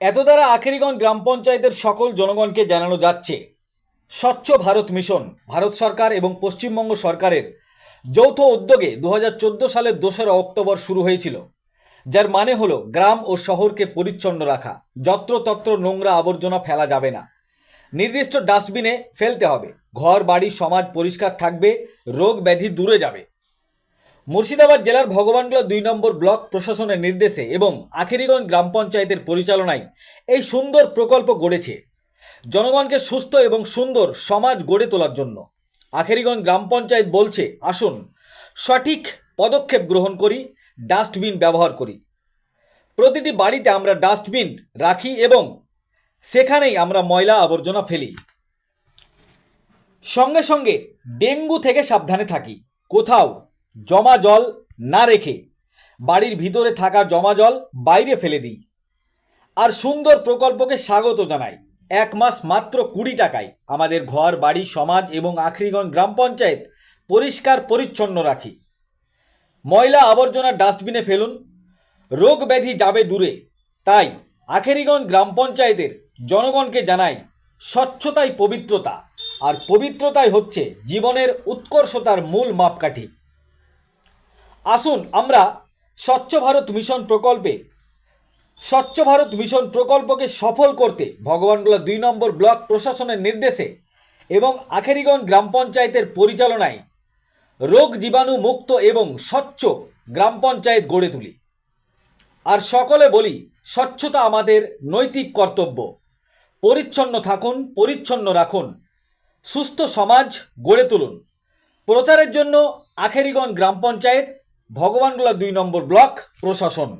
এত দ্বারা আখেরিগঞ্জ গ্রাম পঞ্চায়েতের সকল জনগণকে জানানো যাচ্ছে, স্বচ্ছ ভারত মিশন, ভারত সরকার এবং পশ্চিমবঙ্গ সরকারের যৌথ উদ্যোগে দু হাজার চোদ্দ সালের দোসরা অক্টোবর শুরু হয়েছিল, যার মানে হলো গ্রাম ও শহরকে পরিচ্ছন্ন রাখা। যত্রতত্র নোংরা আবর্জনা ফেলা যাবে না। নির্দিষ্ট ডাস্টবিনে ফেলতে হবে। ঘর, বাড়ি, সমাজ পরিষ্কার থাকবে, রোগ ব্যাধি দূরে যাবে। মুর্শিদাবাদ জেলার ভগবানগোলা দুই নম্বর ব্লক প্রশাসনের নির্দেশে এবং আখেরিগঞ্জ গ্রাম পঞ্চায়েতের পরিচালনায় এই সুন্দর প্রকল্প গড়েছে। জনগণকে সুস্থ এবং সুন্দর সমাজ গড়ে তোলার জন্য আখেরিগঞ্জ গ্রাম পঞ্চায়েত বলছে, আসুন, সঠিক পদক্ষেপ গ্রহণ করি, ডাস্টবিন ব্যবহার করি। প্রতিটি বাড়িতে আমরা ডাস্টবিন রাখি এবং সেখানেই আমরা ময়লা আবর্জনা ফেলি। সঙ্গে সঙ্গে ডেঙ্গু থেকে সাবধানে থাকি। কোথাও জমা জল না রেখে বাড়ির ভিতরে থাকা জমা জল বাইরে ফেলে দিই। আর সুন্দর প্রকল্পকে স্বাগত জানাই। এক মাস মাত্র কুড়ি টাকায় আমাদের ঘর, বাড়ি, সমাজ এবং আখরিগঞ্জ গ্রাম পঞ্চায়েত পরিষ্কার পরিচ্ছন্ন রাখি। ময়লা আবর্জনা ডাস্টবিনে ফেলুন, রোগ ব্যাধি যাবে দূরে। তাই আখেরিগঞ্জ গ্রাম পঞ্চায়েতের জনগণকে জানাই স্বচ্ছতাই পবিত্রতা। আর পবিত্রতাই হচ্ছে জীবনের উৎকর্ষতার মূল মাপকাঠি। আসুন আমরা স্বচ্ছ ভারত মিশন প্রকল্পে, স্বচ্ছ ভারত মিশন প্রকল্পকে সফল করতে ভগবানগোলা দুই নম্বর ব্লক প্রশাসনের নির্দেশে এবং আখেরিগঞ্জ গ্রাম পঞ্চায়েতের পরিচালনায় রোগ জীবাণু মুক্ত এবং স্বচ্ছ গ্রাম পঞ্চায়েত গড়ে তুলি। আর সকলে বলি, স্বচ্ছতা আমাদের নৈতিক কর্তব্য। পরিচ্ছন্ন থাকুন, পরিচ্ছন্ন রাখুন, সুস্থ সমাজ গড়ে তুলুন। প্রচারের জন্য আখেরিগঞ্জ গ্রাম পঞ্চায়েত ভগবানগোলা দুই নম্বর ব্লক প্রশাসন।